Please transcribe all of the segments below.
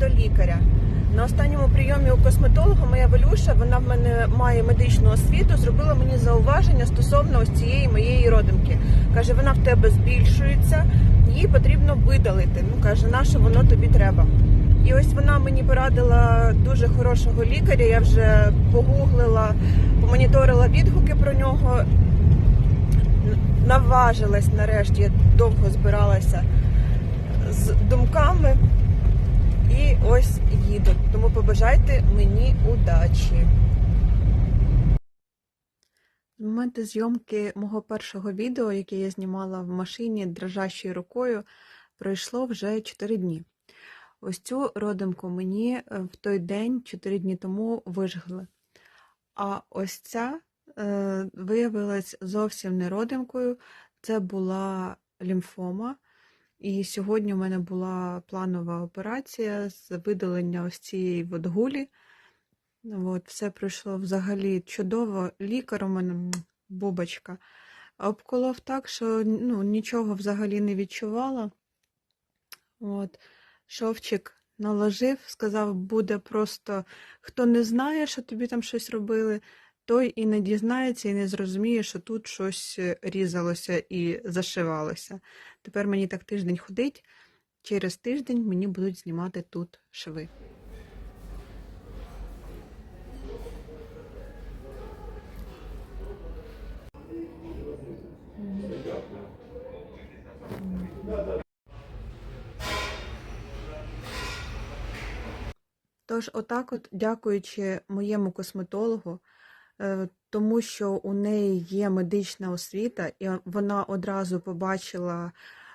до лікаря. На останньому прийомі у косметолога моя Валюша, вона в мене має медичну освіту, зробила мені зауваження стосовно ось цієї моєї родинки. Каже, вона в тебе збільшується, її потрібно видалити. Ну каже, на що воно тобі треба. І ось вона мені порадила дуже хорошого лікаря. Я вже погуглила, помоніторила відгуки про нього. Наважилась нарешті, я довго збиралася з думками. Ось їду. Тому побажайте мені удачі. З моменту зйомки мого першого відео, яке я знімала в машині дрожащою рукою, пройшло вже 4 дні. Ось цю родимку мені е, в той день, 4 дні тому, вижгли. А ось ця е, виявилась зовсім не родимкою. Це була лімфома. І сьогодні у мене була планова операція з видалення ось цієї от гулі. От, все пройшло взагалі чудово. Лікар у мене м, бубочка. Обколов так, що ну, нічого взагалі не відчувала. От, шовчик наложив, сказав, буде просто хто не знає, що тобі там щось робили, той і не дізнається, і не зрозуміє, що тут щось е, різалося і зашивалося. Тепер мені так тиждень ходить. Через тиждень мені будуть знімати тут шви. Тож, отак, от, дякуючи моєму косметологу, тому що у неї є медична освіта, і вона одразу побачила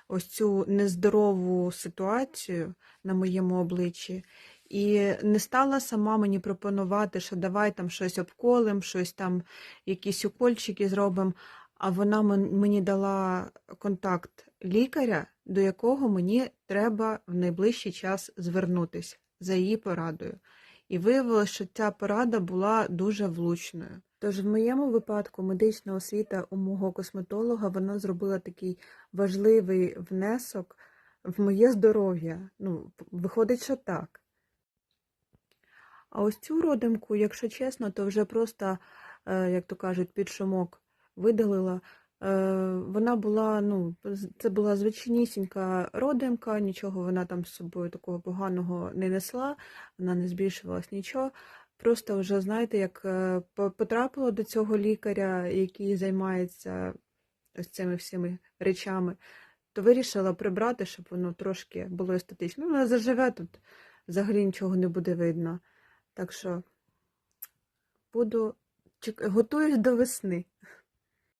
ось цю нездорову ситуацію на моєму обличчі, і не стала сама мені пропонувати, що давай там щось обколем, щось там, якісь укольчики зробимо. А вона мені дала контакт лікаря, до якого мені треба в найближчий час звернутися за її порадою. І виявилося, що ця порада була дуже влучною. Тож в моєму випадку медична освіта у мого косметолога вона зробила такий важливий внесок в моє здоров'я. Ну, виходить, що так. А ось цю родимку, якщо чесно, то вже просто, е, як то кажуть, під шумок видалила. Е, Вона була, ну, це була звичайнісінька родимка, нічого вона там з собою такого поганого не несла, вона не збільшувалась нічого. Просто вже, знаєте, як е, по- потрапила до цього лікаря, який займається ось цими всіми речами, то вирішила прибрати, щоб воно трошки було естетично. Ну, вона заживе тут, взагалі нічого не буде видно. Так що буду готуюсь до весни.